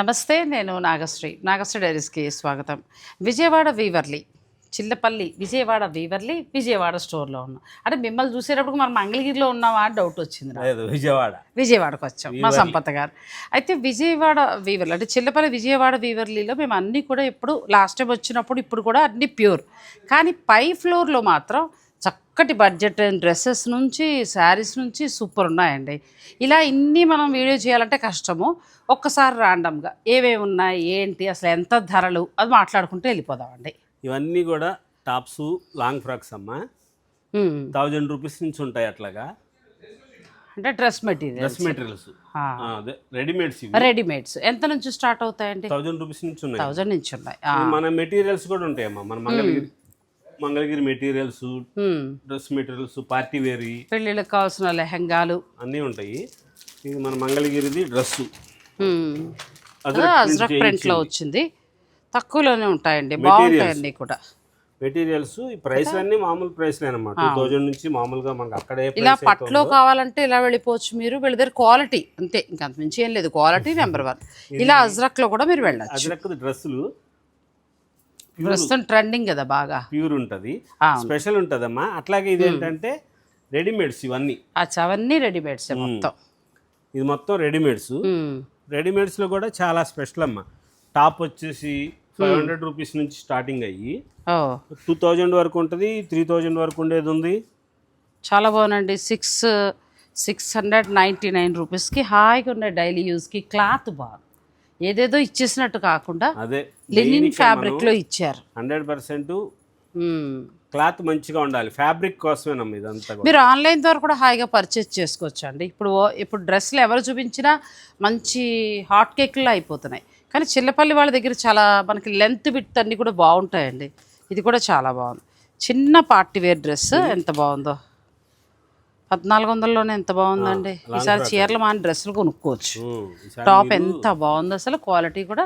నమస్తే నేను నాగశ్రీ. నాగశ్రీ డైరీస్కి స్వాగతం. విజయవాడ వీవర్లీ చిల్లపల్లి విజయవాడ వీవర్లీ విజయవాడ స్టోర్లో ఉన్నాం. అంటే మిమ్మల్ని చూసేటప్పుడు మనం మంగళగిరిలో ఉన్నామా అని డౌట్ వచ్చింది లేదు విజయవాడ. విజయవాడకు వచ్చాం మా సంపత్ గారు. అయితే విజయవాడ వీవర్లు అంటే చిల్లపల్లి విజయవాడ వీవర్లీలో మేము అన్నీ కూడా ఇప్పుడు లాస్ట్ టైం వచ్చినప్పుడు ఇప్పుడు కూడా అన్నీ ప్యూర్. కానీ పై ఫ్లోర్లో మాత్రం చక్కటి బడ్జెట్ డ్రెస్సెస్ నుంచి శారీస్ నుంచి సూపర్ ఉన్నాయండి. ఇలా ఇన్ని మనం వీడియో చేయాలంటే కష్టము. ఒక్కసారి ర్యాండమ్గా ఏవేవి ఉన్నాయి ఏంటి అసలు ఎంత ధరలు అది మాట్లాడుకుంటూ వెళ్ళిపోదామండి. ఇవన్నీ కూడా టాప్స్ లాంగ్ ఫ్రాక్స్ అమ్మా. థౌజండ్ రూపీస్ నుంచి ఉంటాయి అట్లాగా. అంటే డ్రెస్ మెటీరియల్ డ్రెస్ మెటీరియల్స్ అదే రెడీమేడ్స్ రెడీమేడ్స్ ఎంత నుంచి స్టార్ట్ అవుతాయండి? థౌజండ్ రూపీస్ నుంచి ఉన్నాయి. థౌజండ్ నుంచి ఉన్నాయి. మన మెటీరియల్స్ కూడా ఉంటాయమ్మా. మన Mangalagiri Mangalagiri materials. Dress materials party wear పెళ్ళిళ్ళకి కావాల్సిన లెహంగాలు. అన్నీ ఉంటాయి. ఇది మన మంగళగిరిది. అదే అజ్రక్ ప్రింట్లో వచ్చింది. తక్కువలోనే ఉంటాయండి. బాగుంటాయండి కూడా. మెటీరియల్స్ ఈ ప్రైస్ అన్ని మామూలు ప్రైస్లే అనమాట టూ థౌజండ్ నుంచి మామూలుగా మనకు అక్కడే ఇలా ప్రైస్ పట్లో కావాలంటే ఇలా వెళ్ళిపోవచ్చు మీరు. వీళ్ళ దగ్గర క్వాలిటీ అంతే. ఇంకా అంత మించి ఏం లేదు. క్వాలిటీ నెంబర్ వన్ ఇలా అజ్రక్లో కూడా మీరు వెళ్ళచ్చు. అజ్రక్ డ్రెస్సులు ప్రస్తుతం ట్రెండింగ్ కదా బాగా. ప్యూర్ ఉంటుంది. స్పెషల్ ఉంటుందమ్మా. అట్లాగే ఇది ఏంటంటే రెడీమేడ్స్ ఇవన్నీ. అచ్చా అవన్నీ రెడీమేడ్స్ మొత్తం. ఇది మొత్తం రెడీమేడ్స్. రెడీమేడ్స్లో కూడా చాలా స్పెషల్ అమ్మా. టాప్ వచ్చేసి ఫైవ్ హండ్రెడ్ రూపీస్ నుంచి స్టార్టింగ్ అయ్యి టూ థౌజండ్ వరకు ఉంటుంది త్రీ థౌజండ్ వరకు ఉండేది ఉంది. చాలా బాగుందండి. Six six hundred ninety nine రూపీస్కి హాయిగా ఉన్నాయి డైలీ యూస్కి క్లాత్ బాగుంది. ఏదేదో ఇచ్చేసినట్టు కాకుండా అదే లినిన్ ఫ్యాబ్రిక్లో ఇచ్చారు. Hundred percent. క్లాత్ మంచిగా ఉండాలి. ఫ్యాబ్రిక్ కోసమేనమ్మా ఇదంతా మీరు ఆన్లైన్ ద్వారా కూడా హాయిగా పర్చేస్ చేసుకోవచ్చు అండి ఇప్పుడు ఇప్పుడు డ్రెస్సులు ఎవరు చూపించినా మంచి హాట్ కేక్లో అయిపోతున్నాయి. కానీ చిల్లపల్లి వాళ్ళ దగ్గర చాలా మనకి లెంత్ విత్ అన్నీ కూడా బాగుంటాయండి. ఇది కూడా చాలా బాగుంది. చిన్న పార్టీ వేర్ డ్రెస్ ఎంత బాగుందో. పద్నాలుగు వందల్లోనే ఎంత బాగుందండి. ఈసారి చీరలు మాని డ్రెస్సులు కొనుక్కోవచ్చు. టాప్ ఎంత బాగుంది అసలు క్వాలిటీ కూడా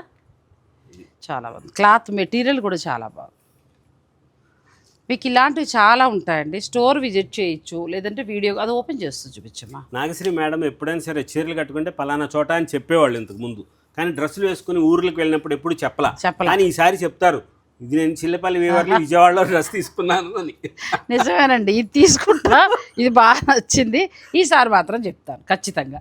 చాలా బాగుంది. క్లాత్ మెటీరియల్ కూడా చాలా బాగుంది. మీకు ఇలాంటివి చాలా ఉంటాయండి. స్టోర్ విజిట్ చేయొచ్చు లేదంటే వీడియో అది ఓపెన్ చేస్తూ చూపించమ్మా. నాగశ్రీ మేడం ఎప్పుడైనా సరే చీరలు కట్టుకుంటే పలానా చోట అని చెప్పేవాళ్ళు ఇంతకు ముందు. కానీ డ్రెస్సులు వేసుకుని ఊర్లకు వెళ్ళినప్పుడు ఎప్పుడు చెప్పలా. చెప్పలా. కానీ ఈసారి చెప్తారు ఇది నేను చిల్లపల్లి వీవర్లు విజయవాడలో డ్రెస్ తీసుకున్నాను అని. నిజమేనండి ఇది తీసుకుంటా ఇది బాగా నచ్చింది. ఈసారి మాత్రం చెప్తాను ఖచ్చితంగా.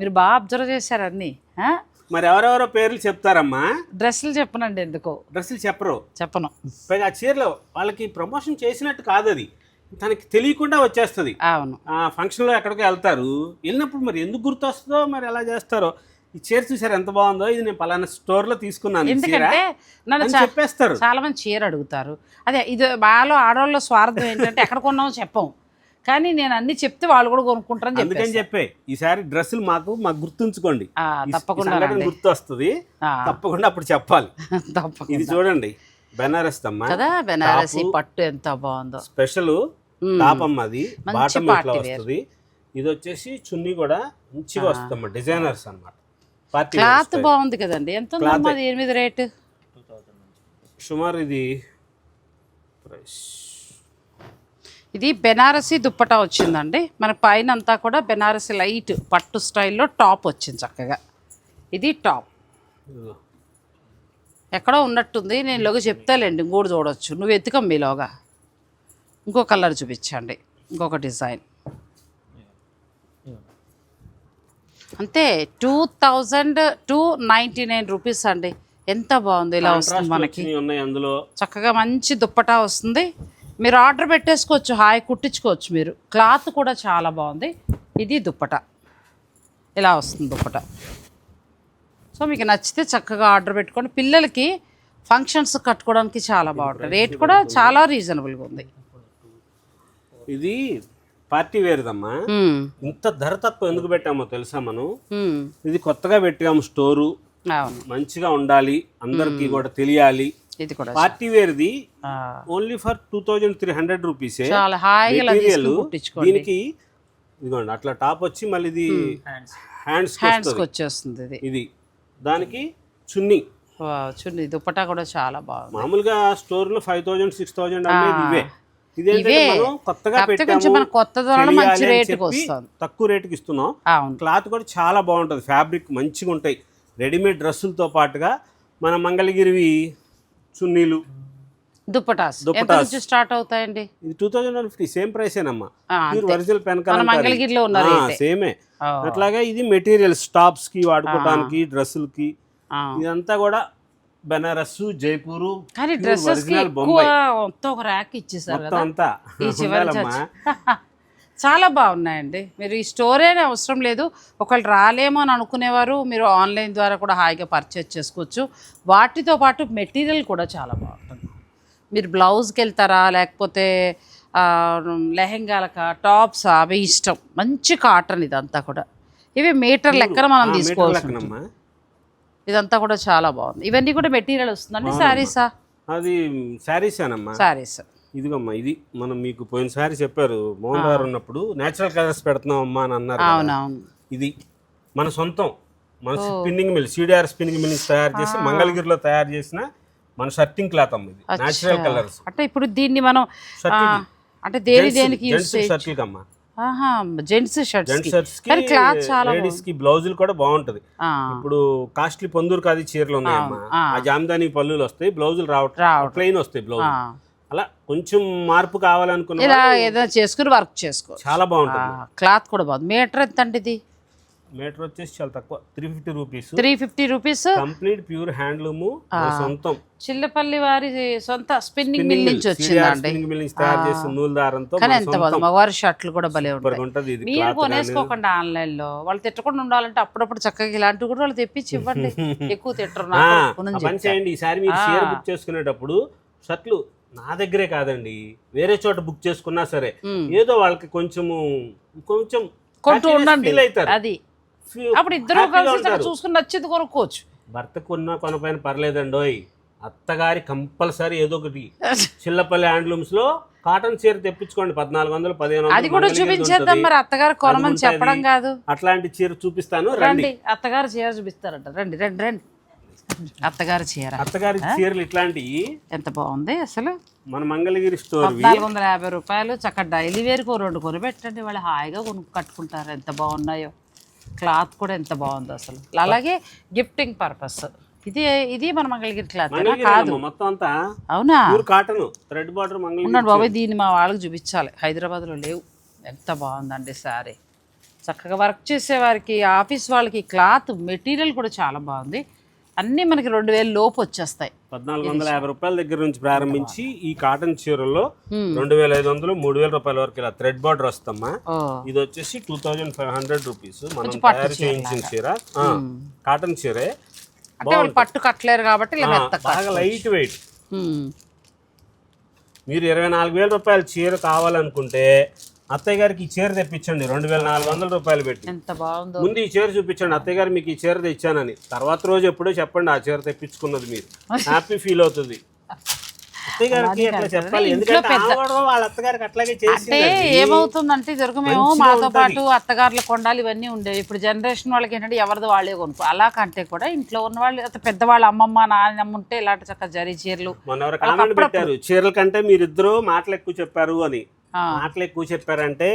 మీరు బాగా అబ్జర్వ్ చేశారన్నీ ఆ? మరి ఎవరెవరో పేర్లు చెప్తారమ్మా? డ్రెస్సులు చెప్పనండి ఎందుకో. డ్రెస్సులు చెప్పరు. చెప్పను. పైగా ఆ చీరలో వాళ్ళకి ప్రమోషన్ చేసినట్టు కాదు అది తనకి తెలియకుండా వచ్చేస్తుంది. అవును. ఆ ఫంక్షన్లో ఎక్కడికో వెళ్తారు. వెళ్ళినప్పుడు మరి ఎందుకు గుర్తొస్తుందో మరి ఎలా చేస్తారో ఈ చీర చూసారు ఎంత బాగుందో? ఇది నేను పలానా స్టోర్లో తీసుకున్నాను ఈ చీర. ఎందుకంటే నన్ను చెప్పేస్తారు. చాలా మంది చీర అడుగుతారు. అదే ఇది మాలో ఆడవాళ్ళ స్వార్థం ఏంటంటే ఎక్కడ కొన్నామో చెప్పం. కానీ నేను అన్ని చెప్తే వాళ్ళు కూడా కొనుక్కుంటారని చెప్పి అందుకని చెప్పే ఈసారి డ్రెస్సులు మాకు మాకు గుర్తుంచుకోండి. తప్పకుండా. గుర్తు వస్తుంది తప్పకుండా అప్పుడు చెప్పాలి. తప్పకుండా. ఇది చూడండి. బెనారస్ అమ్మ. కదా బెనారసి పట్టు ఎంత బాగుందో. స్పెషల్. టాప్ అమ్మ అది బాటమ్. వస్తుంది. ఇది వచ్చేసి చున్నీ కూడా మంచిగా వస్తుందమ్మా డిజైనర్స్ అన్నమాట. పార్టీ క్లాత్ బాగుంది కదండి. ఎంత అది ఎనిమిది రేటు? సుమారు ఇది ప్రైస్. ఇది బెనారసి దుప్పటా వచ్చిందండి. మన పైన అంతా కూడా బెనారసి లైట్ పట్టు స్టైల్లో టాప్ వచ్చింది చక్కగా. ఇది టాప్. ఎక్కడో ఉన్నట్టుంది. నేను ఇలాగ చెప్తాలేండి ఇంకోటి చూడొచ్చు. నువ్వు ఎత్తుకం మీలోగా ఇంకో కలర్ చూపించండి. ఇంకొక డిజైన్. అంతే two thousand two ninety nine rupees అండి. ఎంత బాగుంది ఇలా వస్తుంది మనకి. అందులో. చక్కగా మంచి దుప్పటా వస్తుంది. మీరు ఆర్డర్ పెట్టేసుకోవచ్చు హాయ్ కుట్టించుకోవచ్చు మీరు. క్లాత్ కూడా చాలా బాగుంది. ఇది దుప్పట. ఇలా వస్తుంది దుప్పట. సో మీకు నచ్చితే చక్కగా ఆర్డర్ పెట్టుకోండి. పిల్లలకి ఫంక్షన్స్ కట్టుకోవడానికి చాలా బాగుంటుంది. రేట్ కూడా చాలా రీజనబుల్గా ఉంది. ఇది పార్టీ వేరుదమ్మా. మ్మ్. ఇంత ధర తక్కువ ఎందుకు పెట్టామో తెలుసా మనం. ఇది కొత్తగా పెట్టాము స్టోరు. మంచిగా ఉండాలి. అందరికీ కూడా తెలియాలి. Party వేర్ది only for two thousand three hundred రూపీసే. దీనికి ఇదిగోండి అట్లా టాప్ వచ్చి మళ్ళీ ఇది హ్యాండ్స్ వచ్చేస్తుంది ఇది. దానికి చున్నీ. చూడండి దుప్పటా కూడా చాలా బాగుంది. మామూలుగా స్టోర్లో ఫైవ్ థౌజండ్ సిక్స్ థౌజండ్ అనేది ఇవే. ఇవే. కొత్తగా కొంచెం మన కొత్త ధరలో మంచి రేటుకి వస్తుంది తక్కువ రేటుకి ఇస్తున్నాం క్లాత్ కూడా చాలా బాగుంటుంది ఫ్యాబ్రిక్ మంచిగా ఉంటాయి రెడీమేడ్ డ్రెస్సులతో పాటుగా మన మంగళగిరివి చున్నీలు దుప్పటాస్ ఎంత. నుంచి స్టార్ట్ అవుతాయండి ఇది టూ థౌజండ్ ఫిఫ్టీ సేమ్ ప్రైసేనమ్మా ప్యూర్. ఒరిజినల్ పెన్ మన మంగళగిరిలో ఉన్న రేటే. సేమే అట్లాగే ఇది మెటీరియల్స్ టాప్స్కి వాడుకోవడానికి డ్రెస్సులకి. ఇదంతా కూడా బెనారస్ జైపూరు కానీ డ్రెస్సెస్ మొత్తం ఒక ర్యాక్ ఇచ్చేసారు మొత్తం కదా అంతా. ఈ చివరి. చాలా బాగున్నాయండి. మీరు ఈ స్టోర్ అనే అవసరం లేదు. ఒకళ్ళు రాలేమో అని అనుకునేవారు. మీరు ఆన్లైన్ ద్వారా కూడా హాయిగా పర్చేజ్ చేసుకోవచ్చు. వాటితో పాటు మెటీరియల్ కూడా చాలా బాగుంటుంది. మీరు బ్లౌజ్కి వెళ్తారా? లేకపోతే లెహెంగాలకా టాప్స్? అవి ఇష్టం. మంచి కాటన్ ఇదంతా కూడా. ఇవి మీటర్ లెక్కన మనం ఆ, మీటర్ తీసుకోవాల్సి ఉంటుంది. లెక్కనమ్మా ఇదంతా కూడా చాలా బాగుంది. ఇవన్నీ కూడా మెటీరియల్ వస్తుందండి శారీసా అది శారీస్ అనమ్మా శారీస్ ఇదిగమ్మా ఇది మనం మీకు పోయినసారి చెప్పారు మోహన్ గారు ఉన్నప్పుడు నేచురల్ కలర్స్ పెడుతున్నాం అమ్మా అని అన్నారు. అవునవును. ఇది మన సొంతం. మన spinning mill CDR spinning mill తయారు చేసి మంగళగిరిలో తయారు చేసిన మన షర్టింగ్ క్లాత్ అమ్మ ఇది నేచురల్ కలర్స్ అంటే ఇప్పుడు దీన్ని మనం అంటే దేని దేనికి షర్ట్లకి అమ్మా ఆహా జెంట్స్ షర్ట్స్ కానీ క్లాత్ చాలా లేడీస్కి బ్లౌజులు కూడా బాగుంటది. ఇప్పుడు కాస్ట్లీ పొందూరు కాది చీరలు ఉన్నాయమ్మా. ఆ. జామదాని పళ్ళులు వస్తాయి బ్లౌజులు రావట్లేదు. ప్లెయిన్ వస్తాయి బ్లౌజ్. అలా కొంచెం మార్పు కావాలనుకున్న ఇలా ఏదైనా చేసుకుని వర్క్ చేసుకో చాలా బాగుంటుంది. క్లాత్ కూడా బాగుంది. మీటర్ ఎంత అండి ఇది? మీటర్ వచ్చేసి చాలా తక్కువ. Three fifty rupees three fifty rupees complete pure handloom సొంతం. చిల్లపల్లి వారి సొంత స్పిన్నింగ్ మిల్ నుంచి వచ్చిందండి. స్పిన్నింగ్ మిల్ నుంచి తయారు చేసిన నూలు దారంతో కానీ ఎంత బాగుంది. మగవారి షర్ట్లు కూడా భలే ఉంటాయి. మీరు కొనేసుకోకండి ఆన్లైన్లో వాళ్ళు తిట్టకుండా ఉండాలంటే అప్పుడప్పుడు చక్కగా ఇలాంటివి కూడా వాళ్ళు తెప్పించి ఇవ్వండి. ఎక్కువ తిట్టరు చేయండి. ఈసారి మీరు షేర్ బుక్ చేసుకునేటప్పుడు షర్ట్లు నా దగ్గరే కాదండి. వేరే చోట బుక్ చేసుకున్నా సరే. ఏదో వాళ్ళకి కొంచెము కొంచెం కొంటూ ఉండండి. అది. అప్పుడు ఇద్దరు కలిసి. చూసుకుని నచ్చింది కొనుక్కోవచ్చు. భర్త కొన్న కొనపైన పర్లేదండోయ్ అత్తగారి కంపల్సరీ ఏదో ఒకటి. చిల్లపల్లి హ్యాండ్లూమ్స్లో కాటన్ చీర తెప్పించుకోండి. పద్నాలుగు వందలు పదిహేను అది కూడా చూపించేద్దాం. మరి అత్తగారు కొనమని. చెప్పడం కాదు. అట్లాంటి చీర చూపిస్తాను. రండి. అత్తగారు చీర చూపిస్తారట. రండి రండి రండి. అత్తగారు చీర. అత్తగారి చీరలు ఇట్లాంటివి ఎంత బాగుంది అసలు? మన మంగళగిరి స్టోర్ పద్నాలుగు వందల యాభై రూపాయలు. చక్కగా డైలీ వేర్కి రెండు కొని పెట్టండి వాళ్ళు హాయిగా కొను కట్టుకుంటారు. ఎంత బాగున్నాయో. క్లాత్ కూడా ఎంత బాగుందో అసలు. అలాగే గిఫ్టింగ్ పర్పస్. ఇది ఇది మన మంగళగిరి క్లాత్ కాదు. మొత్తం అంతా అవునా? కాటన్ థ్రెడ్ బార్డర్ ఉన్నాడు బాబాయ్ దీన్ని మా వాళ్ళకి చూపించాలి. హైదరాబాద్లో లేవు. ఎంత బాగుందండి సారీ చక్కగా వర్క్ చేసే వారికి ఆఫీస్ వాళ్ళకి క్లాత్ మెటీరియల్ కూడా చాలా బాగుంది. అన్నీ మనకి రెండు వేలు లోపు వచ్చేస్తాయి. పద్నాలుగు వందల యాభై రూపాయల దగ్గర నుంచి ప్రారంభించి ఈ కాటన్ చీరల్లో రెండు వేల ఐదు వందలు మూడు వేల రూపాయల వరకు ఇలా థ్రెడ్ బార్డర్ వస్తమ్మా ఓ. ఇది వచ్చేసి two thousand five hundred rupees మనం తయారు చేయించిన చీర. కాటన్ చీరే. పట్టు కట్టలేరు కాబట్టి బాగా లైట్ వెయిట్ మీరు ఇరవై నాలుగు వేల రూపాయల చీర కావాలనుకుంటే అత్తయ్య గారికి ఈ చీర తెప్పించండి. రెండు వేల నాలుగు వందల రూపాయలు పెట్టి. ఎంత బాగుందో. ముందు ఈ చీర చూపించండి. అత్తయ్య గారు మీకు ఈ చీర తెచ్చానని. తర్వాత రోజు ఎప్పుడో చెప్పండి ఆ చీర తెప్పించుకున్నది మీరు. హ్యాపీ ఫీల్ అవుతుంది. అత్తయ్య గారికి అట్లా చెప్పాలి? ఎందుకంటే ఆవిడ వాళ్ళ అత్తగారికి అట్లాగే అంటే ఏమవుతుందంటే ఇదివరకు మేము మాతో పాటు అత్తగారుల కొండాలు ఇవన్నీ ఉండేవి ఇప్పుడు జనరేషన్ వాళ్ళకి ఏంటంటే ఎవరిది వాళ్ళే కొనుక్కో. అలా కంటే కూడా ఇంట్లో ఉన్న వాళ్ళు పెద్దవాళ్ళ అమ్మమ్మ నాన్నమ్మ ఉంటే ఇలాంటి చక్కగా జరీ చీరలు. మొన్న ఎవరు కామెంట్ పెట్టారు. చీరల కంటే మీరిద్దరూ మాటలు ఎక్కువ చెప్పారు అని. మాటలు ఎక్కువ చెప్పారంటే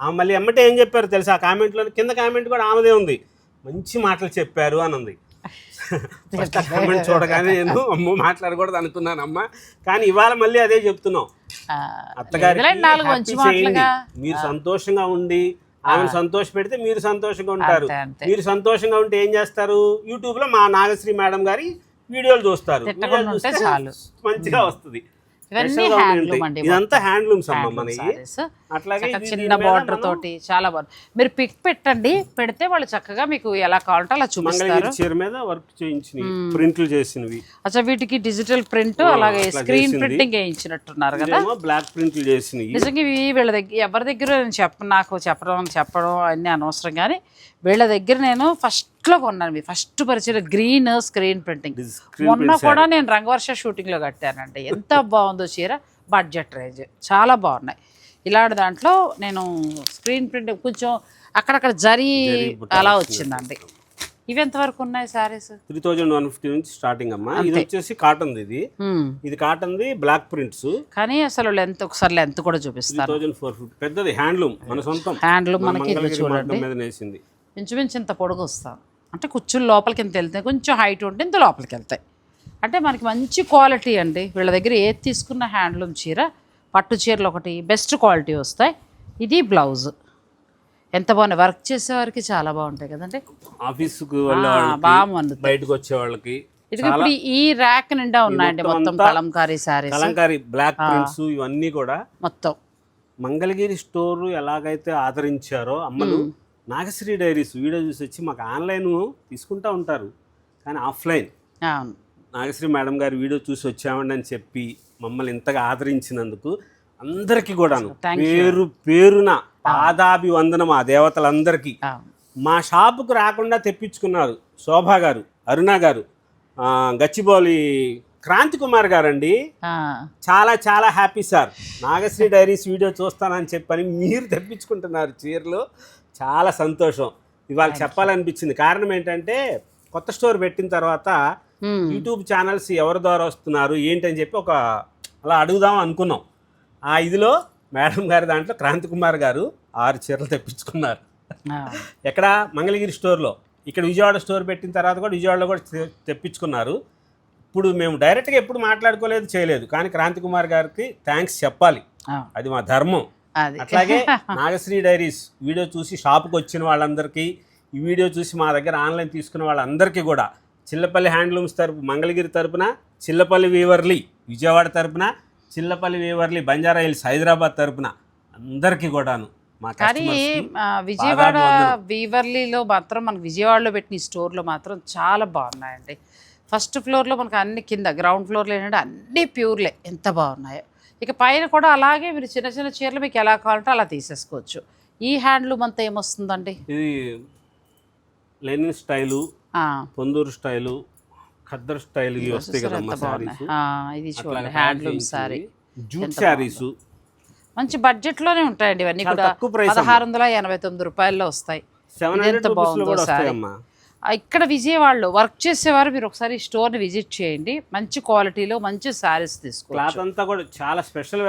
ఆ మళ్ళీ ఎమ్మటే ఏం చెప్పారు తెలుసా? ఆ కామెంట్లో కింద కామెంట్ కూడా ఆమెదే ఉంది. మంచి మాటలు చెప్పారు అని ఉంది ఫస్ట్ కామెంట్ చూడగానే నేను అమ్మో మాట్లాడకూడదు అనుకున్నాను అమ్మ. కానీ ఇవాళ మళ్ళీ అదే చెప్తున్నాం. అత్తగారికి మీరు సంతోషంగా ఉండి ఆమెను సంతోష పెడితే మీరు సంతోషంగా ఉంటారు. మీరు సంతోషంగా ఉంటే ఏం చేస్తారు? యూట్యూబ్లో మా నాగశ్రీ మేడం గారి వీడియోలు చూస్తారు. మంచిగా వస్తుంది. ఇవన్నీ హ్యాండ్లూమ్. అండి ఇదంతా హ్యాండ్లూమ్స్ అమ్మ మనకి. అట్లాగే చిన్న బార్డర్ తోటి చాలా బాగుంది. మీరు పిక్ పెట్టండి పెడితే వాళ్ళు చక్కగా మీకు ఎలా కావాలంటే అలా చూపిస్తారు. చీర మీద వర్క్ చేయించినవి ప్రింట్లు చేసినవి. అచ్చా వీటికి డిజిటల్ ప్రింట్ అలాగే స్క్రీన్. ప్రింటింగ్ వేయించినట్టున్నారు కదా. బ్లాక్ ప్రింట్లు చేసినవి. నిజంగా ఇవి వీళ్ళ దగ్గర ఎవరి దగ్గర నేను చెప్ప నాకు చెప్పడం చెప్పడం అన్నీ అనవసరం కానీ వీళ్ళ దగ్గర నేను ఫస్ట్లో కొన్నాను. ఫస్ట్ పరిచయం గ్రీన్ స్క్రీన్ ప్రింటింగ్ మొన్న కూడా నేను రంగవర్ష షూటింగ్లో కట్టానండి. ఎంత బాగుందో చీర బడ్జెట్ రేంజ్ చాలా బాగున్నాయి. ఇలాంటి దాంట్లో నేను స్క్రీన్ ప్రింట్ కొంచెం అక్కడక్కడ జరీ అలా వచ్చిందండి. ఇవి ఎంతవరకు ఉన్నాయి saris three thousand one fifty నుంచి స్టార్టింగ్ అమ్మా. ఇది వచ్చేసి కాటన్ ఇది. ఇది కాటన్ ది బ్లాక్ ప్రింట్స్. కానీ అసలు లెంత్ ఒకసారి లెంత్ కూడా త్రీ చూపిస్తాను థౌజండ్ ఫోర్ ఫిఫ్టీ. పెద్దది హ్యాండ్లూమ్ మన సొంతం. హ్యాండ్లూమ్ మన మనకి చూడండి. మీద నేసింది. ఇంచుమించు ఇంత పొడుగు వస్తాను. అంటే కుచ్చులు లోపలికి ఎంత వెళ్తాయి. కొంచెం హైట్ ఉంటే ఇంత లోపలికి వెళ్తాయి. అంటే మనకి మంచి క్వాలిటీ అండి. వీళ్ళ దగ్గర ఏది తీసుకున్న హ్యాండ్లూమ్ చీర. పట్టు చీరలు ఒకటి బెస్ట్ క్వాలిటీ వస్తాయి. ఇది బ్లౌజ్ ఎంత బాగున్నాయి వర్క్ చేసేవారికి చాలా బాగుంటాయి కదండి. ఆఫీస్కి బాగా బయటకు వచ్చే వాళ్ళకి ఇప్పుడు ఈ ర్యాక్ నిండా ఉన్నాయండి మొత్తం కలంకారీ శారీస్ కలంకారీ బ్లాక్ ప్రింట్స్ ఇవన్నీ కూడా మొత్తం. మంగళగిరి స్టోర్ ఎలాగైతే ఆదరించారో అమ్మలు నాగశ్రీ డైరీస్ వీడియో చూసి వచ్చి మాకు ఆన్లైన్ తీసుకుంటా ఉంటారు. కానీ ఆఫ్లైన్ అవును. నాగశ్రీ మేడం గారి వీడియో చూసి వచ్చామండి అని చెప్పి మమ్మల్ని ఇంతగా ఆదరించినందుకు అందరికీ కూడాను. పేరు పేరున పాదాభివందనం ఆ దేవతలందరికీ. మా షాపుకు రాకుండా తెప్పించుకున్నారు శోభా గారు అరుణ గారు గచ్చిబౌలి క్రాంతి కుమార్ గారండి. చాలా చాలా happy sir. Nagasri diaries video చూస్తానని చెప్పని మీరు తెప్పించుకుంటున్నారు చీరలు. చాలా సంతోషం. ఇవాళ చెప్పాలనిపించింది. కారణం ఏంటంటే కొత్త స్టోర్ పెట్టిన తర్వాత యూట్యూబ్ ఛానల్స్ ఎవరి ద్వారా వస్తున్నారు ఏంటని చెప్పి ఒక అలా అడుగుదాం అనుకున్నాం. ఆ ఇదిలో మేడం గారి దాంట్లో క్రాంతి కుమార్ గారు ఆరు చీరలు తెప్పించుకున్నారు. ఎక్కడ? మంగళగిరి స్టోర్లో. ఇక్కడ విజయవాడ స్టోర్ పెట్టిన తర్వాత కూడా విజయవాడలో కూడా తెప్పించుకున్నారు. ఇప్పుడు మేము డైరెక్ట్గా ఎప్పుడు మాట్లాడుకోలేదు చేయలేదు. కానీ క్రాంతి కుమార్ గారికి థ్యాంక్స్ చెప్పాలి. అది మా ధర్మం. అట్లాగే నాగశ్రీ డైరీస్ వీడియో చూసి షాప్కి వచ్చిన వాళ్ళందరికీ ఈ వీడియో చూసి మా దగ్గర ఆన్లైన్ తీసుకున్న వాళ్ళందరికీ కూడా చిల్లపల్లి హ్యాండ్లూమ్స్ తరపు మంగళగిరి తరపున చిల్లపల్లి వీవర్లీ విజయవాడ తరపున చిల్లపల్లి వీవర్లీ బంజారా హిల్స్ హైదరాబాద్ తరపున అందరికీ కూడాను మా కానీ విజయవాడ. వీవర్లీలో మాత్రం మనకు విజయవాడలో పెట్టిన ఈ స్టోర్లో మాత్రం చాలా బాగున్నాయండి. ఫస్ట్ ఫ్లోర్లో మనకు అన్ని కింద గ్రౌండ్ ఫ్లోర్లో ఏంటంటే అన్నీ ప్యూర్లే ఎంత బాగున్నాయో. ఇక పైన కూడా అలాగే మీరు చిన్న చిన్న చీరలు మీకు ఎలా కావాలంటే అలా తీసేసుకోవచ్చు. ఈ హ్యాండ్లూమ్ అంతా ఏమొస్తుందండి? ఇది linen style Ponduru style khaddar style వస్తాయి కదమ్మా ఆ, ఇది చూడండి హ్యాండ్లూమ్ సారీ జూట్ శారీస్. మంచి బడ్జెట్లోనే ఉంటాయండి ఇవన్నీ కూడా. పదహారు వందల ఎనభై తొమ్మిది రూపాయల్లో వస్తాయి. ఎంత బాగుందో సారీ ఇక్కడ విజయవాడలో వర్క్ చేసేవారు మీరు ఒకసారి ఈ స్టోర్ని విజిట్ చేయండి. మంచి క్వాలిటీలో మంచి శారీస్ తీసుకోవచ్చు. అంతా కూడా చాలా స్పెషల్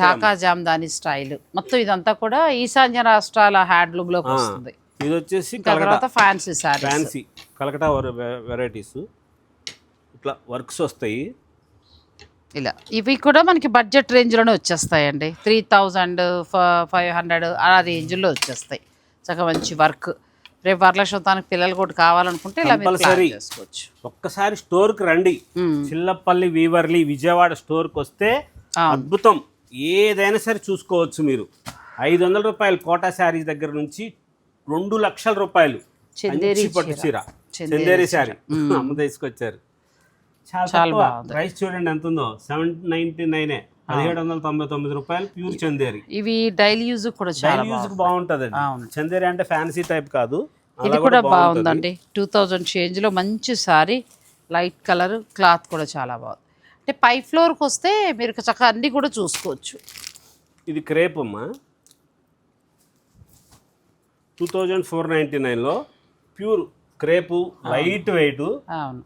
ఢాకా జామ్దాని స్టైల్. మొత్తం ఇదంతా కూడా ఈశాన్య రాష్ట్రాల హ్యాండ్లూమ్లోకి వస్తుంది. ఇది వచ్చేసి తర్వాత fancy saris fancy Calcutta varieties ఇట్లా వర్క్స్ వస్తాయి. ఇలా. ఇవి కూడా మనకి బడ్జెట్ రేంజ్లోనే వచ్చేస్తాయండి. త్రీ థౌజండ్ ఫైవ్ హండ్రెడ్ ఆ రేంజ్లో వచ్చేస్తాయి. చక్కగా మంచి వర్క్. రేపు వరలక్ష్మతానికి పిల్లలు కూడా కావాలనుకుంటే ఇలా. చేసుకోవచ్చు. ఒక్కసారి స్టోర్కి రండి. చిల్లపల్లి వీవర్లీ విజయవాడ స్టోర్కి వస్తే. అద్భుతం. ఏదైనా సరే చూసుకోవచ్చు మీరు. ఐదు వందల రూపాయలు కోటా శారీస్ దగ్గర నుంచి రెండు లక్షల రూపాయలు. పట్టు చీర. చందేరి శారీ అమ్మ తీసుకొచ్చారు. చాలా. ప్రైస్ చూడండి ఎంత ఉందో సెవెన్ నైన్టీ నైనే. పదిహేడు వందల తొంభై తొమ్మిది రూపాయలు ప్యూర్ చందేరి. ఇవి డైలీ యూజ్ కూడా చాలా డైలీ యూజ్ బాగుంటది. చందేరి అంటే ఫ్యాన్సీ టైప్ కాదు. ఇది కూడా. బాగుందండి. టూ థౌజండ్ చేంజ్లో మంచి సారీ లైట్ కలర్ క్లాత్ కూడా చాలా బాగుంది. అంటే పై ఫ్లోర్కి వస్తే మీరు చక్కగా అన్నీ కూడా చూసుకోవచ్చు. ఇది క్రేప్ అమ్మా. టూ థౌజండ్ ఫోర్ నైంటీ నైన్లో ప్యూర్ క్రేపు లైట్ వెయిట్. అవును.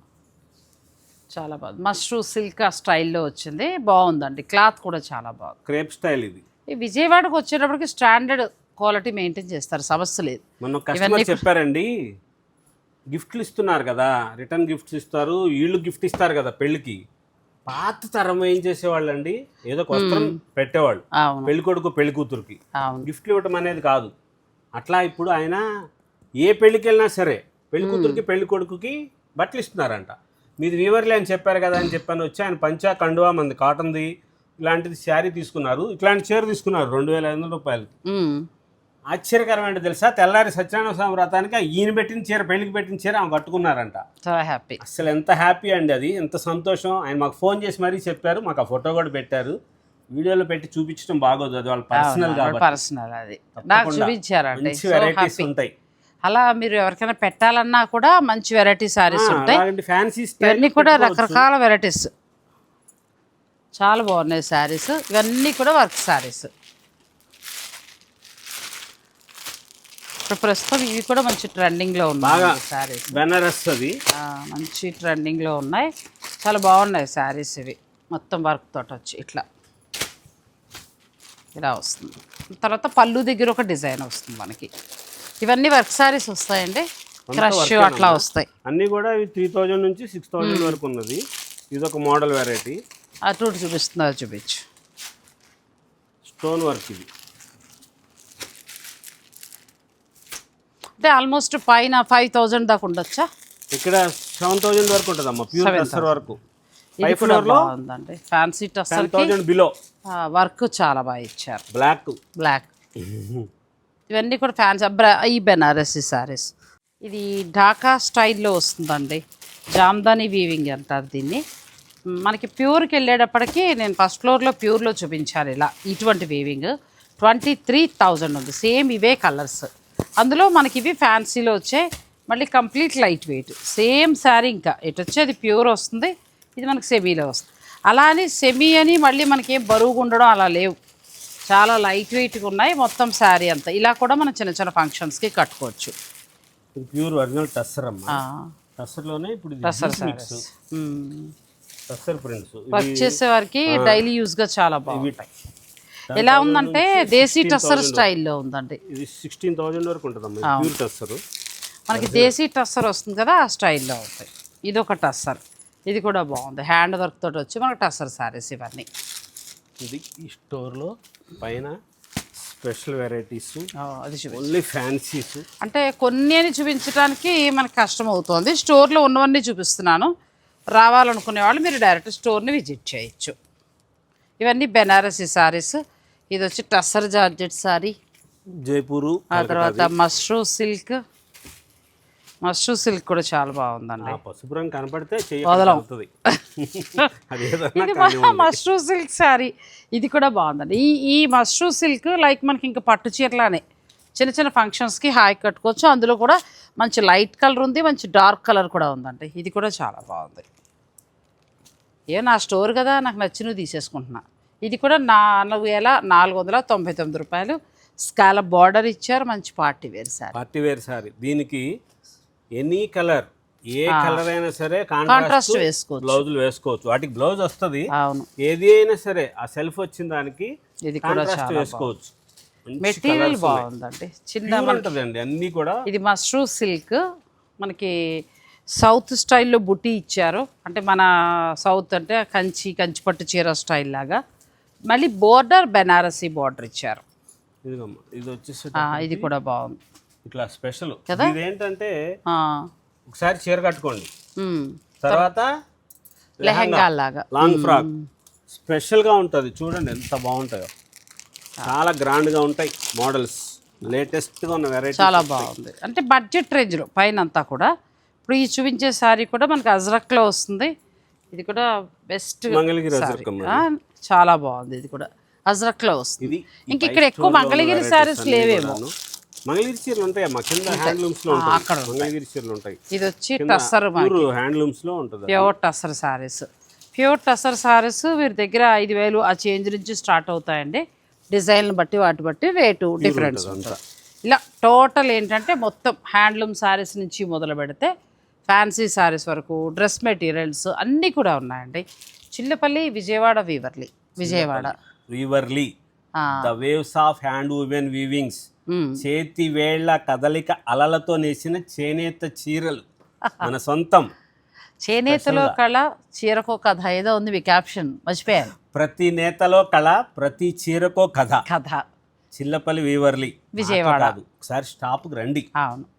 చాలా బాగుంది. మష్రూ సిల్క్ ఆ స్టైల్లో వచ్చింది. బాగుందండి. క్లాత్ కూడా చాలా బాగుంది. క్రేప్ స్టైల్ ఇది. ఈ విజయవాడకు వచ్చేటప్పటికి స్టాండర్డ్ క్వాలిటీ మెయింటైన్ చేస్తారు. సమస్య లేదు. మొన్న కస్టమర్ చెప్పారండి గిఫ్ట్లు ఇస్తున్నారు కదా రిటర్న్ గిఫ్ట్స్ ఇస్తారు వీళ్ళు గిఫ్ట్ ఇస్తారు కదా పెళ్ళికి. పాత తరం ఏం చేసేవాళ్ళు అండి ఏదో ఒక వస్త్రం పెట్టేవాళ్ళు. అవును. పెళ్ళి కొడుకు పెళ్ళి కూతురుకి. అవును. గిఫ్ట్లు ఇవ్వటం అనేది కాదు. అట్లా ఇప్పుడు ఆయన ఏ పెళ్ళికి వెళ్ళినా సరే పెళ్ళి కూతురికి పెళ్ళి కొడుకుకి బట్టలు ఇస్తున్నారంట మీది వీవర్లే అని చెప్పారు కదా అని చెప్పాను వచ్చి ఆయన పంచా కండువా మంది కాటన్ది ఇలాంటిది శారీ తీసుకున్నారు. ఇట్లాంటి చీర తీసుకున్నారు రెండు వేల ఐదు వందల రూపాయలు ఉమ్. ఆశ్చర్యకరమైన తెలుసా? తెల్లారి సత్యనారాయణ స్వామి వ్రతానికి ఈయన పెట్టిన చీర పెళ్ళికి పెట్టిన చీర ఆమె కట్టుకున్నారంట. హ్యాపీ అసలు ఎంత హ్యాపీ అండి అది. ఎంత సంతోషం. ఆయన మాకు ఫోన్ చేసి మరీ చెప్పారు. మాకు ఆ ఫోటో కూడా పెట్టారు. వీడియోలో పెట్టి చూపించడం బాగోదు. అది వాళ్ళ పర్సనల్ కాబట్టి. పర్సనల్ అది. నాకు చూపించారండి మంచి వెరైటీస్ ఉంటాయి. అలా మీరు ఎవరికైనా పెట్టాలన్నా కూడా మంచి వెరైటీ సారీస్ ఉంటాయి. ఇవన్నీ కూడా రకరకాల వెరైటీస్ చాలా బాగున్నాయి శారీస్ ఇవన్నీ కూడా వర్క్ శారీస్ ఇప్పుడు ప్రస్తుతం ఇవి కూడా మంచి ట్రెండింగ్లో. ఉన్నాయి శారీస్ బెనారస్ మంచి ట్రెండింగ్లో ఉన్నాయి. చాలా బాగున్నాయి శారీస్ ఇవి. మొత్తం వర్క్ తోటి వచ్చి ఇట్లా. ఇలా వస్తుంది. తర్వాత పళ్ళు దగ్గర ఒక డిజైన్ వస్తుంది మనకి. ఇవన్నీ వర్క్ శారీస్ వస్తాయండి. క్రష్. అట్లా వస్తాయి. అన్నీ కూడా ఇవి త్రీ థౌజండ్ నుంచి సిక్స్ థౌజండ్ వరకు ఉన్నది. ఇది ఒక మోడల్ వెరైటీ అటు చూపిస్తున్నారు చూపించు. స్టోన్ వర్క్ ఇది. అంటే ఆల్మోస్ట్ పైన ఫైవ్ థౌజండ్ దాకా ఉండొచ్చా? ఇక్కడ సెవెన్ థౌజండ్ వరకు ఉంటుంది అమ్మా ప్యూర్ టస్సర్ వరకు బాగుందండి. ఫ్యాన్సీ థౌజండ్ బిలో వర్క్ చాలా బాగా ఇచ్చారు. బ్లాక్ బ్లాక్ ఇవన్నీ కూడా ఫ్యాన్స్ ఈ బెనారసీ శారీస్ ఇది ఢాకా స్టైల్లో వస్తుందండి. జామ్దాని వీవింగ్ అంటారు దీన్ని. మనకి ప్యూర్కి వెళ్ళేటప్పటికి నేను ఫస్ట్ ఫ్లోర్లో ప్యూర్లో చూపించాను ఇలా ఇటువంటి వీవింగ్. ట్వంటీ త్రీ థౌజండ్ ఉంది సేమ్ ఇవే కలర్స్. అందులో మనకి ఇవి ఫ్యాన్సీలో వచ్చే మళ్ళీ complete light weight. Same sari ఇంకా ఇటు వచ్చేది ప్యూర్ వస్తుంది ఇది మనకి సెమీలో వస్తుంది. అలా అని సెమీ అని మళ్ళీ మనకి ఏం బరువుగా ఉండడం అలా లేవు. చాలా లైట్ వెయిట్గా ఉన్నాయి. మొత్తం శారీ అంతా. ఇలా కూడా మనం చిన్న చిన్న ఫంక్షన్స్కి కట్టుకోవచ్చు. ప్యూర్ ఒరిజినల్ టస్సర్ అమ్మా. టస్సర్లోనే ఇప్పుడు సారీస్ టస్సర్ ప్రింట్స్ వర్క్ చేసే వారికి డైలీ యూస్గా చాలా బాగుంటాయి. ఎలా ఉందంటే దేశీ టస్సర్ స్టైల్లో ఉందండి. ఇది సిక్స్టీన్ థౌజండ్ వరకు ఉంటుంది ప్యూర్ టస్సర్ మనకి దేశీ టస్సర్ వస్తుంది కదా ఆ స్టైల్లో ఉంటాయి. ఇది ఒక టస్సర్ ఇది కూడా బాగుంది. హ్యాండ్ వర్క్ తోటి వచ్చి మనకు టస్సర్ శారీస్ ఇవన్నీ. ఇది ఈ స్టోర్లో పైన స్పెషల్ వెరైటీస్. అది ఓన్లీ ఫ్యాన్సీస్. అంటే కొన్ని అని చూపించడానికి మనకు కష్టం అవుతుంది స్టోర్లో ఉన్నవన్నీ చూపిస్తున్నాను. రావాలనుకునే వాళ్ళు మీరు డైరెక్ట్ స్టోర్ని విజిట్ చేయొచ్చు. ఇవన్నీ బెనారసీ సారీస్. ఇది వచ్చి టస్సర్ జార్జెట్ సారీ. జైపూరు ఆ తర్వాత మష్రూ సిల్క్. మష్రూ సిల్క్ కూడా చాలా బాగుందండి. పసుపు రంగు కనపడితే ఇది సిల్క్ శారీ. ఇది కూడా బాగుందండి. ఈ ఈ మష్రూ సిల్క్ లైక్ మనకి ఇంకా పట్టు చీరలానే చిన్న చిన్న ఫంక్షన్స్కి హాయ్ కట్టుకోవచ్చు. అందులో కూడా మంచి లైట్ కలర్ ఉంది మంచి డార్క్ కలర్ కూడా ఉందండి. ఇది కూడా చాలా బాగుంది. ఏ నా స్టోర్ కదా నాకు నచ్చినవి తీసేసుకుంటున్నా. ఇది కూడా నాలుగు వేల నాలుగు వందల తొంభై తొమ్మిది రూపాయలు. స్కాల బార్డర్ ఇచ్చారు మంచి party wear sari. Party wear sari దీనికి ఎనీ కలర్ ఏ కలర్ అయినా సరే కాంట్రాస్ట్ వేసుకోవచ్చు. బ్లౌజులు వేసుకోవచ్చు. వాటికి బ్లౌజ్ వస్తుంది. అవును. ఏది అయినా సరే ఆ సెల్ఫ్ వచ్చిన దానికి ఇది కూడా వేసుకోవచ్చు. మెటీరియల్. బాగుందండి. చిన్న ఉంటుందండి. అన్నీ కూడా ఇది మష్రూ సిల్క్ మనకి సౌత్ స్టైల్లో బుట్టి ఇచ్చారు. అంటే మన సౌత్ అంటే కంచి కంచిపట్టు చీర స్టైల్ లాగా. మళ్ళీ బోర్డర్ బెనారసీ బోర్డర్ ఇచ్చారు. ఇది కూడా బాగుంది. ఇట్లా స్పెషల్. ఇదేంటంటే ఒకసారి చీర కట్టుకోండి. తర్వాత లెహంగా లాగా. Long frock. స్పెషల్గా ఉంటుంది. చూడండి ఎంత బాగుంటాయో. చాలా. గ్రాండ్గా ఉంటాయి మోడల్స్. లేటెస్ట్గా ఉన్న వెరైటీ చాలా బాగుంది. అంటే బడ్జెట్ రేంజ్లో పైన అంతా కూడా. ఇప్పుడు ఈ చూపించే శారీ కూడా మనకి అజ్రక్లో వస్తుంది. ఇది కూడా బెస్ట్ చాలా బాగుంది. ఇది కూడా అజ్రక్లో వస్తుంది. ఇంక ఇక్కడ ఎక్కువ మంగళగిరి శారీస్ లేవేమో. మంగళగిరి చీరలు కింద హ్యాండ్లూమ్స్లో ఉంటాయి. మంగళగిరి చీరలు ఉంటాయి. ఇది వచ్చి టస్సర్ ప్యూర్ హ్యాండ్లూమ్స్లో ఉంటుంది ప్యూర్ టస్సర్ శారీస్. ప్యూర్ టస్సర్ శారీస్ వీరి దగ్గర ఐదు వేలు ఆ చేంజ్ నుంచి స్టార్ట్ అవుతాయండి. డిజైన్లు బట్టి వాటి బట్టి రేటు డిఫరెన్స్ ఉంటుంది ఇలా టోటల్ ఏంటంటే మొత్తం హ్యాండ్లూమ్ శారీస్ నుంచి మొదలు పెడితే ఫ్యాన్సీ శారీస్ వరకు డ్రెస్ మెటీరియల్స్ అన్నీ కూడా ఉన్నాయండి. Chillapalli Vijayawada weaverly. Vijayawada. Weaverly. The waves of hand women weavings. చేతి వేళ్ళ కదలిక అలలతో నేసిన చేనేత చీరలు మన సొంతం. చేనేతలో కళ చీరకో కథ ఏదో ఉంది మీ క్యాప్షన్. మర్చిపోయాను. ప్రతి నేతలో కళ ప్రతి చీరకో కథ. కథ. చిల్లపల్లి వీవర్లీ విజయవాడ. ఒకసారి స్టాప్కి రండి.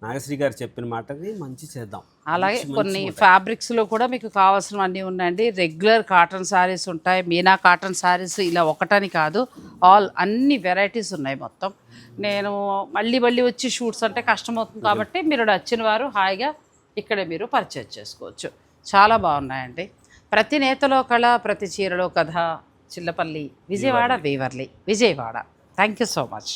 నాగశ్రీ గారు చెప్పిన మాటకి మంచి చేద్దాం. అలాగే కొన్ని ఫ్యాబ్రిక్స్లో కూడా మీకు కావాల్సినవన్నీ ఉన్నాయండి. రెగ్యులర్ కాటన్ శారీస్ ఉంటాయి. మీనా కాటన్ శారీస్ ఇలా ఒకటని కాదు. ఆల్ అన్ని వెరైటీస్ ఉన్నాయి మొత్తం. నేను మళ్ళీ మళ్ళీ వచ్చి షూట్స్ అంటే కష్టమవుతుంది కాబట్టి మీరు నచ్చిన వారు హాయిగా ఇక్కడే మీరు పర్చేజ్ చేసుకోవచ్చు. చాలా బాగున్నాయండి. ప్రతి నేతలో కళ ప్రతి చీరలో కథ. Chillapalli Vijayawada weaverly. Vijayawada. Thank you so much